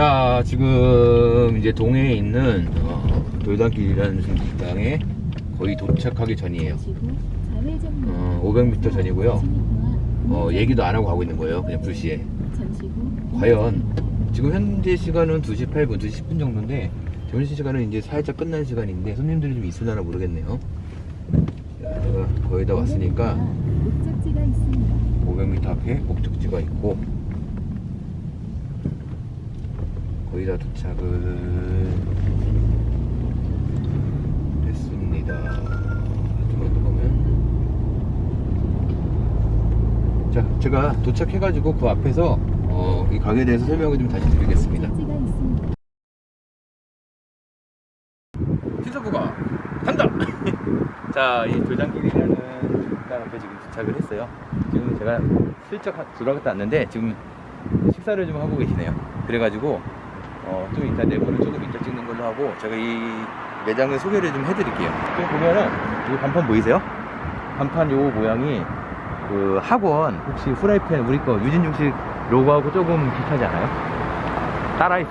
자, 지금 이제 동해에 있는 어, 돌담길이라는 식당에 거의 도착하기 전이에요. 어, 500m 전이고요. 어, 얘기도 안 하고 가고 있는 거예요. 그냥 불시에. 과연 지금 현재 시간은 2시 8분, 2시 10분 정도인데 점심 시간은 이제 살짝 끝난 시간인데 손님들이 좀 있으려나 모르겠네요. 자, 거의 다 왔으니까 목적지가 있습니다. 500m 앞에 목적지가 있고 거 의다 도착을 했습니다. 보면 자 제가 도착해가지고 그 앞에서 어, 이 가게에 대해서 설명을 좀 다시 드리겠습니다. 신사부가 간다! 자, 이 돌장길이라는 식당 앞에 지금 도착을 했어요. 지금 제가 슬쩍 하- 들어갔다 왔는데 지금 식사를 좀 하고 계시네요. 그래가지고 어, 좀 이따 내부를 조금 이따 찍는 걸로 하고 제가 이 매장을 소개를 좀 해드릴게요. 지금 보면은 이 간판 보이세요? 간판 요 모양이 그 학원 혹시 후라이팬 우리 거 유진 중식 로고하고 조금 비슷하지 않아요? 따라 있어.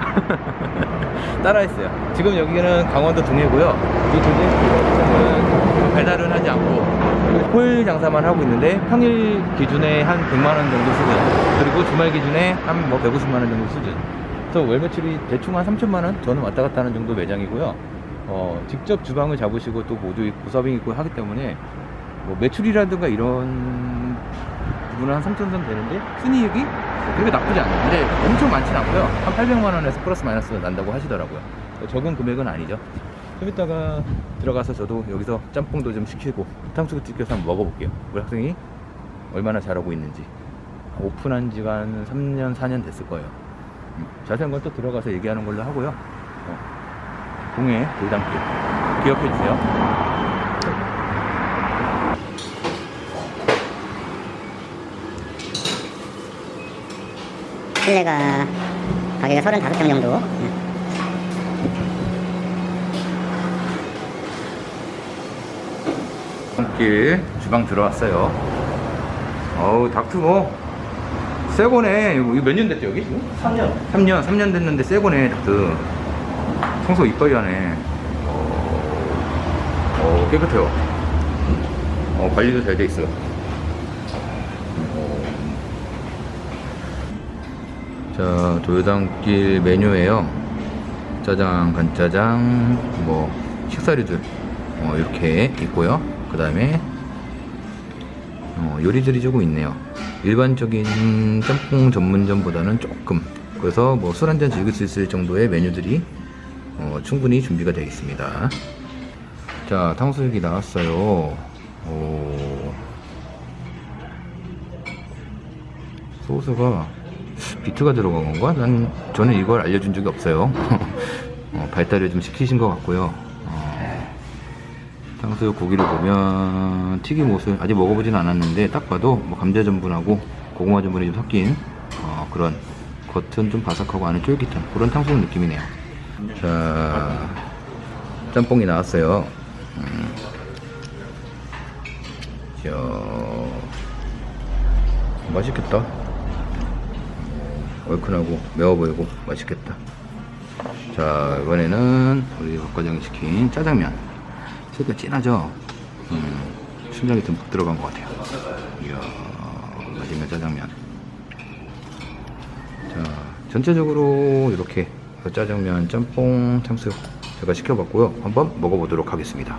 따라했어요. 지금 여기는 강원도 동해고요. 이 동해는 배달은 하지 않고 토요일 장사만 하고 있는데 평일 기준에 한 100만 원 정도 수준 그리고 주말 기준에 한 뭐 150만 원 정도 수준. 그래서 월 매출이 대충 한 3천만 원 저는 왔다 갔다 하는 정도 매장이고요. 어, 직접 주방을 잡으시고 또 모두 있고 서빙 있고 하기 때문에 뭐 매출이라든가 이런 부분은 한 3천 선 되는데 순이익이 그렇게 나쁘지 않아요. 근데 엄청 많진 않고요. 한 800만 원에서 플러스 마이너스 난다고 하시더라고요. 적은 금액은 아니죠. 좀 이따가 들어가서 저도 여기서 짬뽕도 좀 시키고 탕수육 튀겨서 한번 먹어볼게요. 우리 학생이 얼마나 잘하고 있는지. 오픈한 지가 한 3년, 4년 됐을 거예요. 음, 자세한 건 또 들어가서 얘기하는 걸로 하고요. 어, 동해 돌담길 기억해 주세요. 실내가 가게가 35평 정도 길 주방 들어왔어요. 어우 뭐 새 거네. 이거 몇 년 됐죠 여기 지금? 3년. 3년 3년 됐는데 새 거네 닥트. 청소 이빨이 하네. 어, 어, 깨끗해요. 어 관리도 잘 돼 있어요. 어. 자 도요당길 메뉴에요. 짜장, 간짜장, 뭐 식사류들 어, 이렇게 있고요. 그 다음에 어, 요리들이 조금 있네요. 일반적인 짬뽕 전문점보다는 조금 그래서 뭐 술 한잔 즐길 수 있을 정도의 메뉴들이 어, 충분히 준비가 되어 있습니다. 자 탕수육이 나왔어요. 오. 소스가 비트가 들어간 건가? 난 저는 이걸 알려준 적이 없어요. 어, 발달을 좀 시키신 것 같고요. 어, 탕수육 고기를 보면 튀김 옷을 아직 먹어보진 않았는데 딱 봐도 뭐 감자 전분하고 고구마 전분이 좀 섞인 어, 그런 겉은 좀 바삭하고 안은 쫄깃한 그런 탕수육 느낌이네요. 자 짬뽕이 나왔어요. 음. 자 맛있겠다. 얼큰하고 매워 보이고 맛있겠다. 자 이번에는 우리 박과장이 시킨 짜장면 색깔 진하죠? 음, 심장이 듬뿍 들어간 것 같아요. 이야 맛있는 짜장면. 자 전체적으로 이렇게 짜장면, 짬뽕, 탕수육 제가 시켜봤고요. 한번 먹어보도록 하겠습니다.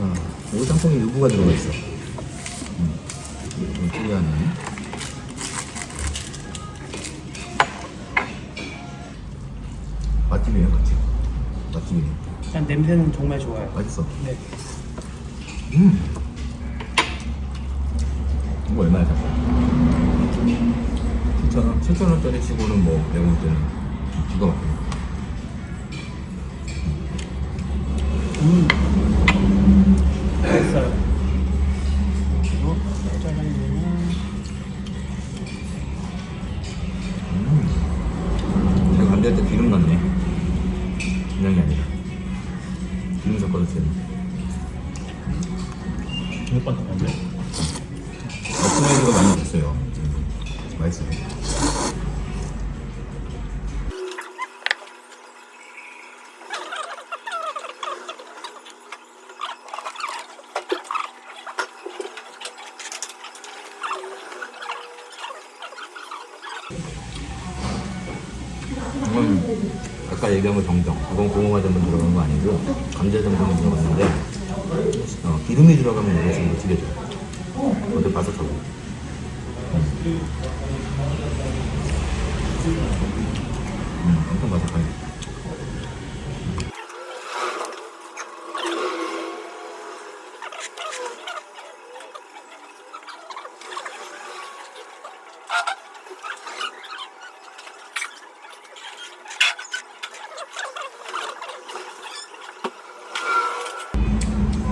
어, 이 짬뽕에 유부가 들어가 있어. 음, 좀 특이하네. 일단 냄새는 정말 좋아요. 맛있어. 네. 음. 이거 얼마야, 잠깐? 7,000원? 7,000원짜리 치고는 뭐, 내가 볼 때는 기가 막히네. 음. 맛있어요. 그리고 짜장면은 음. 제가 감자할 때 기름 넣네. 그냥이 아니라. 김민석 걸로 드려. 김밥 가깝네. 마트나이드가 많이 없어요. 맛있어요. 음. 아까 얘기한 거 정정. 이건 고구마 전분 들어간 거 아니고 감자 전분이 들어갔는데 어, 기름이 들어가면 이게 지금 튀겨져. 먼저 바삭하고. 음, 엄청 바삭하네.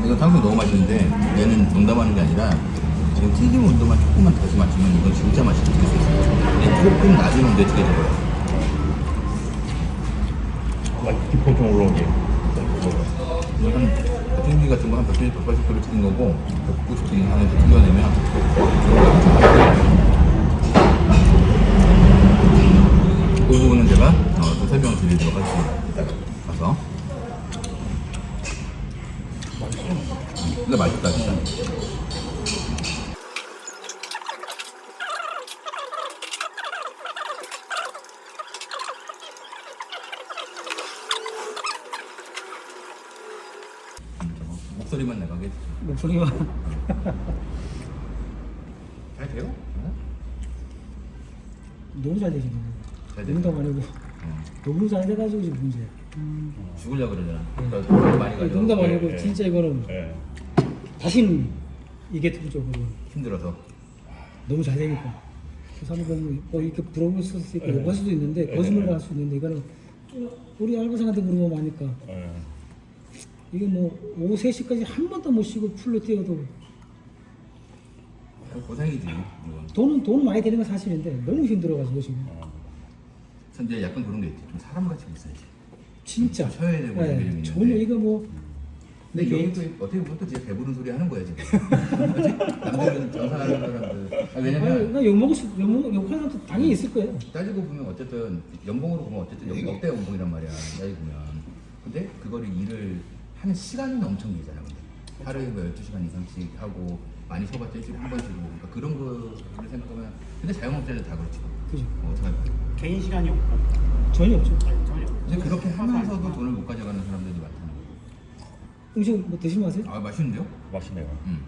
이거 탕수육 너무 맛 있는데 얘는 농담하는 게 아니라 지금 튀김 온도만 조금만 다시 맞추면 이건 진짜 맛있게 튀길 수 있어요. 얘 조금 낮은 온도에 튀겨져요. 기포 좀 올라오게. 이거 한 튀김기 같은 거한 100개, 180개를 튀긴 거고 190개 안에서 튀겨내면 그 부분은 제가 어, 또 설명을 드리도록 하겠습니다. 이따가 가서. 근데 맛있다 진짜. 목소리만 나가게 해주세요. 목소리가 잘 돼요? 너무 잘 되시네. 잘 돼. 농담 아니고 어. 너무 잘 돼가지고 지금 문제. 죽으려고 그러잖아. 그러니까 돈 많이 가져. 농담 아니고 예, 예. 진짜 이거는 예. 다시는 이게 특적으로 힘들어서. 너무 잘 되니까. 그 사람은 뭐 이렇게 부러울 수도 있고 예. 욕할 수도 있는데 예. 거짓말을 할수 있는데 이거는 우리 알바생한테 물어보면 아니까 예. 이게 뭐 오후 3시까지 한 번도 못 쉬고 풀로 뛰어도 고생이지. 이건. 돈은 돈 많이 되는 건 사실인데 너무 힘들어가지고 지금 근데 약간 그런 게 있지. 좀 사람같이 있어야지. 진짜 쉬어야 되고 예, 이런 게좀 전혀 있는데. 이거 뭐 근데 여기 또 어떻게 보면 또 진짜 배부른 소리 하는 거야 지금. 남들은 장사하는 사람들. 아, 아니, 왜냐면 나 욕먹을 수 욕먹 욕하는 사람도 당연히 있을 거예요. 따지고 보면 어쨌든 연봉으로 보면 어쨌든 여기 역대 연봉이란 말이야. 따지고 보면. 근데 그거를 일을 하는 시간은 엄청 길잖아. 근데 하루에 뭐 12시간 이상씩 하고 많이 쉬어봤자 일주일에 한 번씩 오고 그러니까 그런 거를 생각하면 근데 자영업자들 다 그렇지. 그죠? 어, 어떡할 거야. 개인 시간이 없고 전혀 없죠. 전혀. 근데 그렇게 하면서도 돈을 못 가져가는 사람들이 거예요. 음식 뭐 드시면 아세요? 아 맛있는데요? 맛있네요. 음.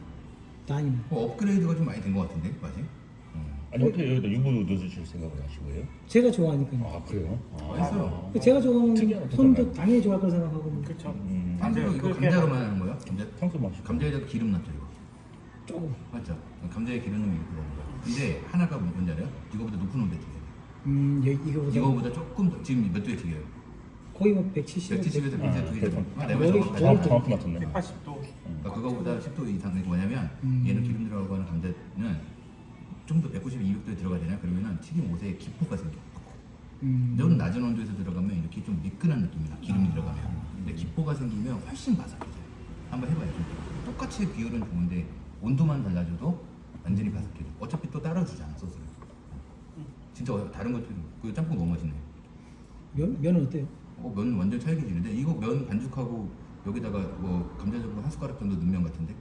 다행이네. 뭐 업그레이드가 좀 많이 된 것 같은데 맛이? 음. 아니 어떻게 여기다 유부 넣으실 생각을 하신 거예요? 제가 좋아하니까요. 아 그래요? 아, 맛있어요. 제가 좋아하는 특이하다, 손도 정말. 당연히 좋아할 거라 생각하고 뭐 그렇죠. 음, 탕수육 이거 감자로만 하는 거야? 감자? 탕수 맛이. 감자에다가 기름 넣죠 이거. 조금 맞죠? 감자에 기름 넣으면 이렇게 되는 거야. 근데 하나가 뭔지 알아요? 이거보다 높은 온도에 튀겨요. 음 예, 이거보다 이거보다 조금 더 지금 몇 도에 튀겨요? 거의 뭐 170. 170에서 아, 170 튀겨요. 대충. 아, 내 머리- 말이 정확, 정확하죠? 정확히 맞췄네. 180도 그러니까 그거보다 10도 이상이 뭐냐면 음. 얘는 기름 들어가고 하는 감자는 좀 더 190, 200도에 들어가잖아요. 그러면은 튀김 옷에 기포가 생겨. 음. 너는 낮은 온도에서 들어가면 이렇게 좀 미끈한 느낌이 나. 기름이 들어가면. 근데 기포가 생기면 훨씬 바삭해져요. 한번 해봐요. 좀. 똑같이 비율은 좋은데 온도만 달라져도 완전히 바삭해져. 어차피 또 따라주잖아 소스를. 진짜 어- 다른 것도 그 짬뽕 너무 맛있네. 면 면은 어때요? 어, 면 완전 찰기지는데 이거 면 반죽하고 여기다가 뭐 감자전분 한 숟가락 정도 넣은 면 같은데?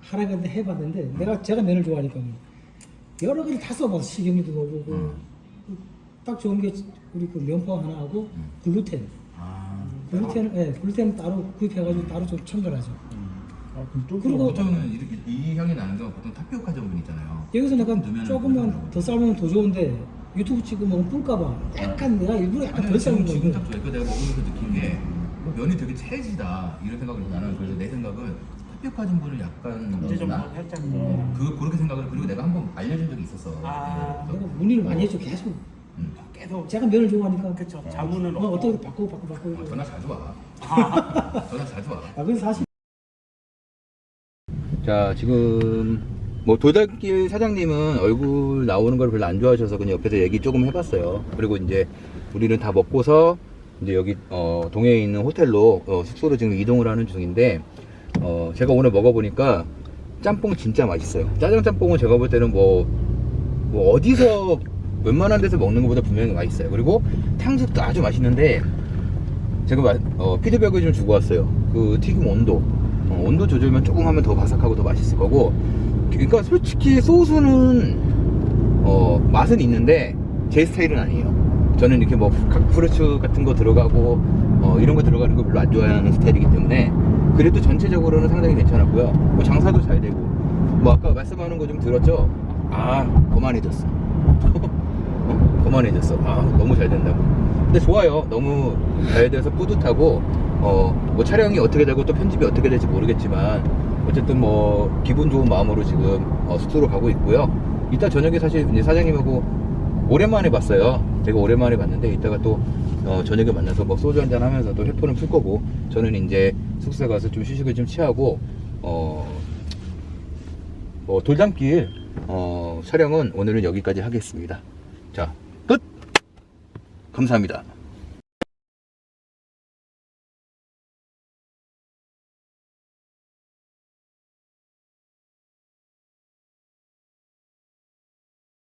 하라는데 해봤는데 내가 제가 면을 좋아하니까 여러 가지 다 써봤어 식용유도 넣어보고 음. 딱 좋은 게 우리 그 면포 하나 하고 음. 글루텐 아. 글루텐 예 글루텐 따로 구입해가지고 따로 좀 첨가하죠. 아 그럼 또 그리고 보통은 이렇게 이 향이 나는 건 보통 타피오카 전분 있잖아요. 여기서 내가 넣으면은 조금만. 더 삶으면 더 좋은데 유튜브 찍고 먹으면 뿔까봐 약간 내가 일부러 약간 덜 지금, 삶은 지금 거고 딱 좋아요. 그 내가 먹으면서 느낀 게 어, 면이 되게 찰지다 이런 생각을 해서 나는 그래서 내 생각은 타피오카 전분을 약간 감자 좀 넣었나? 살짝 음. 그 그렇게 생각을 그리고 내가 한번 알려준 적이 있었어. 아. 그래서, 내가 문의를 많이 했죠 계속 음. 계속 제가 면을 좋아하니까 그쵸 자문을 어, 어떻게 바꾸고 바꾸고 바꾸고 어, 전화 자주 와. 전화 자주 와. 아 근데 사실 자 지금 뭐 돌달길 사장님은 얼굴 나오는 걸 별로 안 좋아하셔서 그냥 옆에서 얘기 조금 해봤어요. 그리고 이제 우리는 다 먹고서 이제 여기 어, 동해에 있는 호텔로 어, 숙소로 지금 이동을 하는 중인데 어, 제가 오늘 먹어보니까 짬뽕 진짜 맛있어요. 짜장 짬뽕은 제가 볼 때는 뭐, 뭐 어디서 웬만한 데서 먹는 것보다 분명히 맛있어요. 그리고 탕수육도 아주 맛있는데 제가 마- 어, 피드백을 좀 주고 왔어요. 그 튀김 온도. 어, 온도 조절만 조금 하면 더 바삭하고 더 맛있을 거고. 그러니까 솔직히 소스는 어, 맛은 있는데 제 스타일은 아니에요. 저는 이렇게 뭐각 후르츠 같은 거 들어가고 어, 이런 거 들어가는 거 별로 안 좋아하는 스타일이기 때문에 그래도 전체적으로는 상당히 괜찮았고요. 뭐 장사도 잘 되고 뭐 아까 말씀하는 거 좀 들었죠? 아 거만해졌어. 어, 거만해졌어. 아 너무 잘 된다고. 근데 좋아요. 너무 잘 돼서 뿌듯하고 어, 뭐 촬영이 어떻게 되고 또 편집이 어떻게 될지 모르겠지만 어쨌든 뭐 기분 좋은 마음으로 지금 어, 숙소로 가고 있고요. 이따 저녁에 사실 이제 사장님하고 오랜만에 봤어요. 되게 오랜만에 봤는데 이따가 또 어, 저녁에 만나서 뭐 소주 한잔 하면서 또 회포는 풀 거고 저는 이제 숙소에 가서 좀 휴식을 좀 취하고 어, 뭐 돌담길 어, 촬영은 오늘은 여기까지 하겠습니다. 자, 끝! 감사합니다.